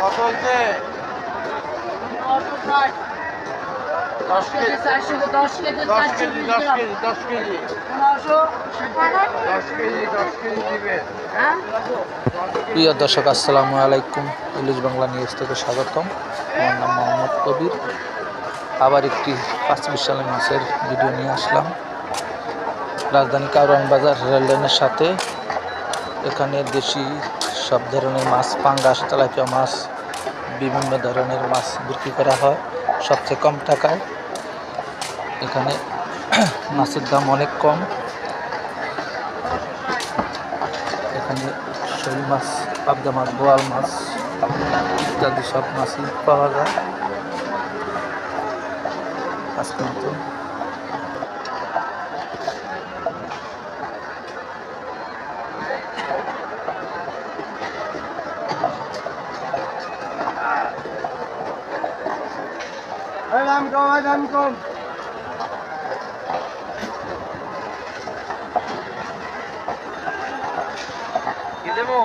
দশ কেজি। দশ কেজি দশ কেজি দশ কেজি দশ কেজি। দশ কেজি দশ কেজি দিবে। হ্যাঁ? প্রিয় দর্শক আসসালামু আলাইকুম। ইলিশ বাংলা নিউজ থেকে স্বাগতম। আমার নাম মোহাম্মদ কবির। আবার একটি পাঁচ বিশাল মাছের ভিডিও নিয়ে আসলাম। রাজধানী কারওয়ান বাজার রেললাইনের সাথে এখানে দেশি সব ধরনের মাছ, পাঙ্গাস তেলাপিয়া মাছ, বিভিন্ন ধরনের মাছ বিক্রি করা হয়। সবচেয়ে কম টাকায়। এখানে মাছের দাম অনেক কম। এখানে শোল মাছ, পাবদা মাছ, বোয়াল মাছ ইত্যাদি সব মাছই পাওয়া যায়। আজকের মতো দাম কম দাম কম। কি দেবো?